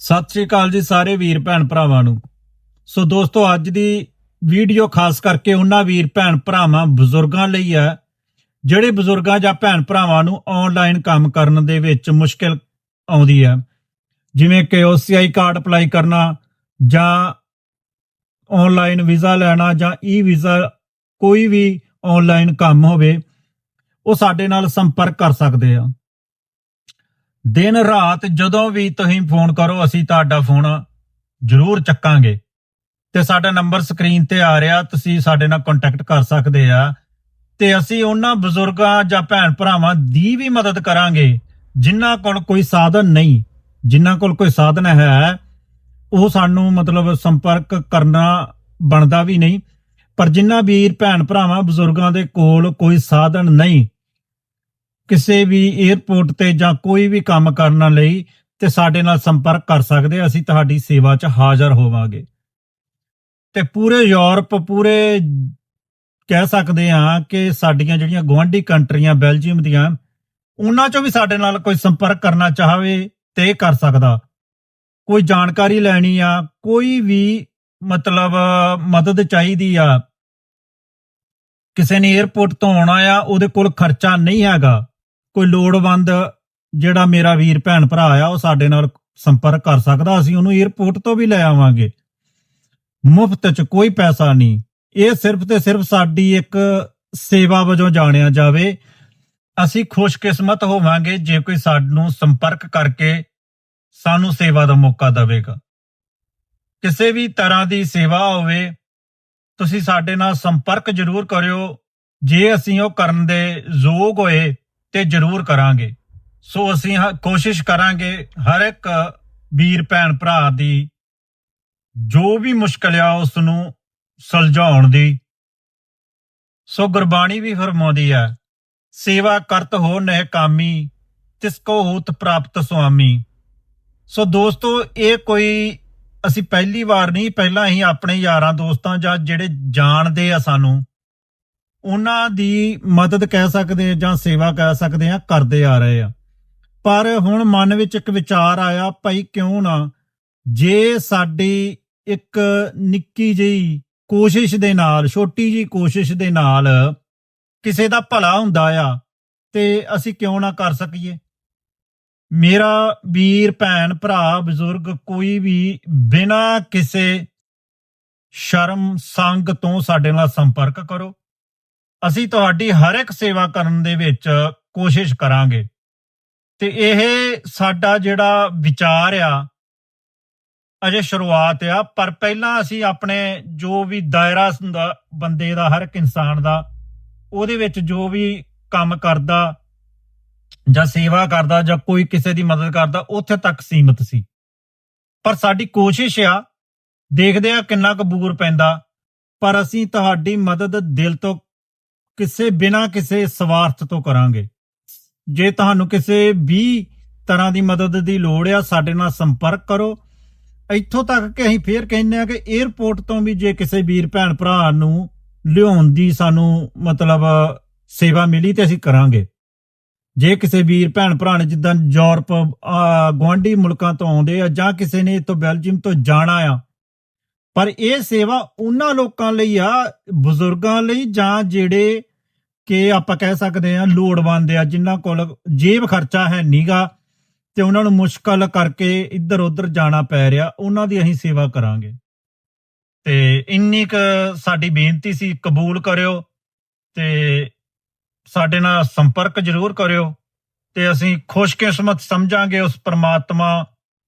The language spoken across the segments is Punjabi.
ਸਤਿ ਸ਼੍ਰੀ ਅਕਾਲ ਜੀ ਸਾਰੇ ਵੀਰ ਭੈਣ ਭਰਾਵਾਂ ਨੂੰ। ਸੋ ਦੋਸਤੋ, ਅੱਜ ਦੀ ਵੀਡੀਓ ਖਾਸ ਕਰਕੇ ਉਹਨਾਂ ਵੀਰ ਭੈਣ ਭਰਾਵਾਂ, ਬਜ਼ੁਰਗਾਂ ਲਈ ਹੈ, ਜਿਹੜੇ ਬਜ਼ੁਰਗਾਂ ਜਾਂ ਭੈਣ ਭਰਾਵਾਂ ਨੂੰ ਆਨਲਾਈਨ ਕੰਮ ਕਰਨ ਦੇ ਵਿੱਚ ਮੁਸ਼ਕਲ ਆਉਂਦੀ ਹੈ। ਜਿਵੇਂ ਕਿ OCI ਕਾਰਡ ਅਪਲਾਈ ਕਰਨਾ ਜਾਂ ਆਨਲਾਈਨ ਵੀਜ਼ਾ ਲੈਣਾ ਜਾਂ ਈ ਵੀਜ਼ਾ ਕੋਈ ਵੀ ਆਨਲਾਈਨ ਕੰਮ ਹੋਵੇ, ਉਹ ਸਾਡੇ ਨਾਲ ਸੰਪਰਕ ਕਰ ਸਕਦੇ ਆ। ਦਿਨ ਰਾਤ ਜਦੋਂ ਵੀ ਤੁਸੀਂ ਫੋਨ ਕਰੋ, ਅਸੀਂ ਤੁਹਾਡਾ ਫੋਨ ਜ਼ਰੂਰ ਚੱਕਾਂਗੇ। ਤੇ ਸਾਡਾ ਨੰਬਰ ਸਕਰੀਨ ਤੇ ਆ ਰਿਹਾ, ਤੁਸੀਂ ਸਾਡੇ ਨਾਲ ਕੰਟੈਕਟ ਕਰ ਸਕਦੇ ਆ। ਤੇ ਅਸੀਂ ਉਹਨਾਂ ਬਜ਼ੁਰਗਾਂ ਜਾਂ ਭੈਣ ਭਰਾਵਾਂ ਦੀ ਵੀ ਮਦਦ ਕਰਾਂਗੇ, ਜਿਨ੍ਹਾਂ ਕੋਲ ਕੋਈ ਸਾਧਨ ਨਹੀਂ, ਜਿਨ੍ਹਾਂ ਕੋਲ ਕੋਈ ਸਾਧਨ ਹੈ, ਉਹ ਸਾਨੂੰ ਮਤਲਬ ਸੰਪਰਕ ਕਰਨਾ ਬਣਦਾ ਵੀ ਨਹੀਂ। ਪਰ ਜਿਨ੍ਹਾਂ ਵੀਰ, ਭੈਣ ਭਰਾਵਾਂ, ਬਜ਼ੁਰਗਾਂ ਦੇ ਕੋਲ ਕੋਈ ਸਾਧਨ ਨਹੀਂ ਕਿਸੇ ਵੀ 에ਅਰਪੋਰਟ ਤੇ ਜਾਂ ਕੋਈ ਵੀ ਕੰਮ ਕਰਨ ਲਈ ਤੇ ਸਾਡੇ ਨਾਲ ਸੰਪਰਕ ਕਰ ਸਕਦੇ ਅਸੀਂ ਤੁਹਾਡੀ ਸੇਵਾ 'ਚ ਹਾਜ਼ਰ ਹੋਵਾਂਗੇ। ਤੇ ਪੂਰੇ ਯੂਰਪ, ਪੂਰੇ ਕਹਿ ਸਕਦੇ ਆ ਕਿ ਸਾਡੀਆਂ ਜਿਹੜੀਆਂ ਗਵਾਂਢੀ ਕੰਟਰੀਆਂ, ਬੈਲਜੀਅਮ ਦੀਆਂ, ਉਹਨਾਂ 'ਚੋਂ ਵੀ ਸਾਡੇ ਨਾਲ ਕੋਈ ਸੰਪਰਕ ਕਰਨਾ ਚਾਹਵੇ ਤੇ ਕਰ ਸਕਦਾ। ਕੋਈ ਜਾਣਕਾਰੀ ਲੈਣੀ ਆ, ਕੋਈ ਵੀ ਮਤਲਬ ਮਦਦ ਚਾਹੀਦੀ ਆ, ਕਿਸੇ ਨੇ 에ਅਰਪੋਰਟ ਤੋਂ ਆਉਣਾ ਆ, ਉਹਦੇ ਕੋਲ ਖਰਚਾ ਨਹੀਂ ਹੈਗਾ। ਕੋਈ ਲੋੜਵੰਦ ਜਿਹੜਾ ਮੇਰਾ ਵੀਰ ਭੈਣ ਭਰਾ ਆ, ਉਹ ਸਾਡੇ ਨਾਲ ਸੰਪਰਕ ਕਰ ਸਕਦਾ, ਅਸੀਂ ਉਹਨੂੰ 에ਅਰਪੋਰਟ ਤੋਂ ਵੀ ਲੈ ਆਵਾਂਗੇ। ਮੁਫਤ ਚ ਕੋਈ ਪੈਸਾ ਨਹੀਂ। ਇਹ ਸਿਰਫ ਤੇ ਸਿਰਫ ਸਾਡੀ ਇੱਕ ਸੇਵਾ ਵਜੋਂ ਜਾਣਿਆ ਜਾਵੇ। ਅਸੀਂ ਖੁਸ਼ਕਿਸਮਤ ਹੋਵਾਂਗੇ ਜੇ ਕੋਈ ਸਾਨੂੰ ਸੰਪਰਕ ਕਰਕੇ ਸਾਨੂੰ ਸੇਵਾ ਦਾ ਮੌਕਾ ਦੇਵੇਗਾ। ਕਿਸੇ ਵੀ ਤਰ੍ਹਾਂ ਦੀ ਸੇਵਾ ਹੋਵੇ, ਤੁਸੀਂ ਸਾਡੇ ਨਾਲ ਸੰਪਰਕ ਜ਼ਰੂਰ ਕਰਿਓ। ਜੇ ਅਸੀਂ ਉਹ ਕਰਨ ਦੇ ਯੋਗ ਹੋਏ ਤੇ ਜ਼ਰੂਰ ਕਰਾਂਗੇ। ਸੋ ਅਸੀਂ ਕੋਸ਼ਿਸ਼ ਕਰਾਂਗੇ ਹਰ ਇੱਕ ਵੀਰ ਭੈਣ ਭਰਾ ਦੀ, ਜੋ ਵੀ ਮੁਸ਼ਕਲ ਆ ਉਸ ਨੂੰ ਸੁਲਝਾਉਣ ਦੀ। ਸੋ ਗੁਰਬਾਣੀ ਵੀ ਫਰਮਾਉਂਦੀ ਹੈ, ਸੇਵਾ ਕਰਤ ਹੋ ਨਹਿ ਕਾਮੀ, ਤਿਸ ਕੋ ਹੋਤ ਪ੍ਰਾਪਤ ਸੁਆਮੀ। ਸੋ ਦੋਸਤੋ, ਇਹ ਕੋਈ ਅਸੀਂ ਪਹਿਲੀ ਵਾਰ ਨਹੀਂ, ਪਹਿਲਾਂ ਹੀ ਆਪਣੇ ਯਾਰਾਂ ਦੋਸਤਾਂ ਜਾਂ ਜਿਹੜੇ ਜਾਣਦੇ ਆ ਸਾਨੂੰ ਉਹਨਾਂ ਦੀ ਮਦਦ ਕਹਿ ਸਕਦੇ ਆ ਜਾਂ ਸੇਵਾ ਕਹਿ ਸਕਦੇ ਆ, ਕਰਦੇ ਆ ਰਹੇ ਆ। ਪਰ ਹੁਣ ਮਨ ਵਿੱਚ ਇੱਕ ਵਿਚਾਰ ਆਇਆ, ਭਾਈ ਕਿਉਂ ਨਾ ਜੇ ਸਾਡੀ ਇੱਕ ਨਿੱਕੀ ਜਿਹੀ ਕੋਸ਼ਿਸ਼ ਦੇ ਨਾਲ, ਛੋਟੀ ਜਿਹੀ ਕੋਸ਼ਿਸ਼ ਦੇ ਨਾਲ ਕਿਸੇ ਦਾ ਭਲਾ ਹੁੰਦਾ ਆ, ਤੇ ਅਸੀਂ ਕਿਉਂ ਨਾ ਕਰ ਸਕੀਏ? ਮੇਰਾ ਵੀਰ, ਭੈਣ, ਭਰਾ, ਬਜ਼ੁਰਗ ਕੋਈ ਵੀ ਬਿਨਾ ਕਿਸੇ ਸ਼ਰਮ ਸੰਗ ਤੋਂ ਸਾਡੇ ਨਾਲ ਸੰਪਰਕ ਕਰੋ। ਅਸੀਂ ਤੁਹਾਡੀ ਹਰ ਇੱਕ ਸੇਵਾ ਕਰਨ ਦੇ ਵਿੱਚ ਕੋਸ਼ਿਸ਼ ਕਰਾਂਗੇ। ਤੇ ਇਹ ਸਾਡਾ ਜਿਹੜਾ ਵਿਚਾਰ ਆ, ਅਜੇ ਸ਼ੁਰੂਆਤ ਆ, ਪਰ ਪਹਿਲਾਂ ਅਸੀਂ ਆਪਣੇ ਜੋ ਵੀ ਦਾਇਰਾ ਹੁੰਦਾ ਬੰਦੇ ਦਾ, ਹਰ ਇੱਕ ਇਨਸਾਨ ਦਾ, ਉਹਦੇ ਵਿੱਚ ਜੋ ਵੀ ਕੰਮ ਕਰਦਾ ਜਾਂ ਸੇਵਾ ਕਰਦਾ ਜਾਂ ਕੋਈ ਕਿਸੇ ਦੀ ਮਦਦ ਕਰਦਾ, ਉੱਥੇ ਤੱਕ ਸੀਮਿਤ ਸੀ। ਪਰ ਸਾਡੀ ਕੋਸ਼ਿਸ਼ ਆ, ਦੇਖਦੇ ਆ ਕਿੰਨਾ ਕਬੂਰ ਪੈਂਦਾ, ਪਰ ਅਸੀਂ ਤੁਹਾਡੀ ਮਦਦ ਦਿਲ ਤੋਂ ਕਿਸੇ ਬਿਨਾ ਕਿਸੇ ਸਵਾਰਥ ਤੋਂ ਕਰਾਂਗੇ। ਜੇ ਤੁਹਾਨੂੰ ਕਿਸੇ ਵੀ ਤਰ੍ਹਾਂ ਦੀ ਮਦਦ ਦੀ ਲੋੜ ਆ ਸਾਡੇ ਨਾਲ ਸੰਪਰਕ ਕਰੋ। ਇੱਥੋਂ ਤੱਕ ਕਿ ਅਸੀਂ ਫੇਰ ਕਹਿੰਦੇ ਆ ਕਿ 에ਅਰਪੋਰਟ ਤੋਂ ਵੀ ਜੇ ਕਿਸੇ ਵੀਰ ਭੈਣ ਭਰਾ ਨੂੰ ਲਿਆਉਣ ਦੀ ਸਾਨੂੰ ਮਤਲਬ ਸੇਵਾ ਮਿਲੀ ਤੇ ਅਸੀਂ ਕਰਾਂਗੇ। ਜੇ ਕਿਸੇ ਵੀਰ ਭੈਣ ਭਰਾ ਨੇ ਜਿੱਦਾਂ ਯੂਰਪ ਆ, ਗੁਆਂਢੀ ਮੁਲਕਾਂ ਤੋਂ ਆਉਂਦੇ ਆ ਜਾਂ ਕਿਸੇ ਨੇ ਇੱਥੋਂ ਬੈਲਜੀਅਮ ਤੋਂ ਜਾਣਾ ਆ ਪਰ ਇਹ ਸੇਵਾ ਉਹਨਾਂ ਲੋਕਾਂ ਲਈ ਆ, ਬਜ਼ੁਰਗਾਂ ਲਈ ਜਾਂ ਜਿਹੜੇ ਕਿ ਆਪਾਂ ਕਹਿ ਸਕਦੇ ਆ ਲੋੜਵੰਦ ਆ, ਜਿਨ੍ਹਾਂ ਕੋਲ ਜੇਬ ਖਰਚਾ ਹੈ ਨੀਗਾ ਤੇ ਉਹਨਾਂ ਨੂੰ ਮੁਸ਼ਕਲ ਕਰਕੇ ਇੱਧਰ ਉੱਧਰ ਜਾਣਾ ਪੈ ਰਿਹਾ, ਉਹਨਾਂ ਦੀ ਅਸੀਂ ਸੇਵਾ ਕਰਾਂਗੇ। ਤੇ ਇੰਨੀ ਕ ਸਾਡੀ ਬੇਨਤੀ ਸੀ, ਕਬੂਲ ਕਰਿਓ ਤੇ ਸਾਡੇ ਨਾਲ ਸੰਪਰਕ ਜ਼ਰੂਰ ਕਰਿਓ ਤੇ ਅਸੀਂ ਖੁਸ਼ਕਿਸਮਤ ਸਮਝਾਂਗੇ, ਉਸ ਪਰਮਾਤਮਾ,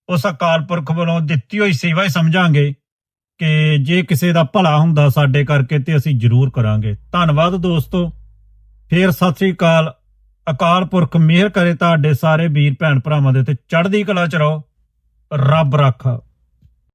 ਉਸ ਅਕਾਲ ਪੁਰਖ ਵੱਲੋਂ ਦਿੱਤੀ ਹੋਈ ਸੇਵਾ ਹੀ ਸਮਝਾਂਗੇ। ਕਿ ਜੇ ਕਿਸੇ ਦਾ ਭਲਾ ਹੁੰਦਾ ਸਾਡੇ ਕਰਕੇ ਤੇ ਅਸੀਂ ਜ਼ਰੂਰ ਕਰਾਂਗੇ। ਧੰਨਵਾਦ ਦੋਸਤੋ। ਫੇਰ ਸਤਿ ਸ੍ਰੀ ਅਕਾਲ। ਅਕਾਲ ਪੁਰਖ ਮਿਹਰ ਕਰੇ ਤੁਹਾਡੇ ਸਾਰੇ ਵੀਰ ਭੈਣ ਭਰਾਵਾਂ ਦੇ ਤੇ ਚੜ੍ਹਦੀ ਕਲਾ ਚ ਰਹੋ। ਰੱਬ ਰਾਖਾ।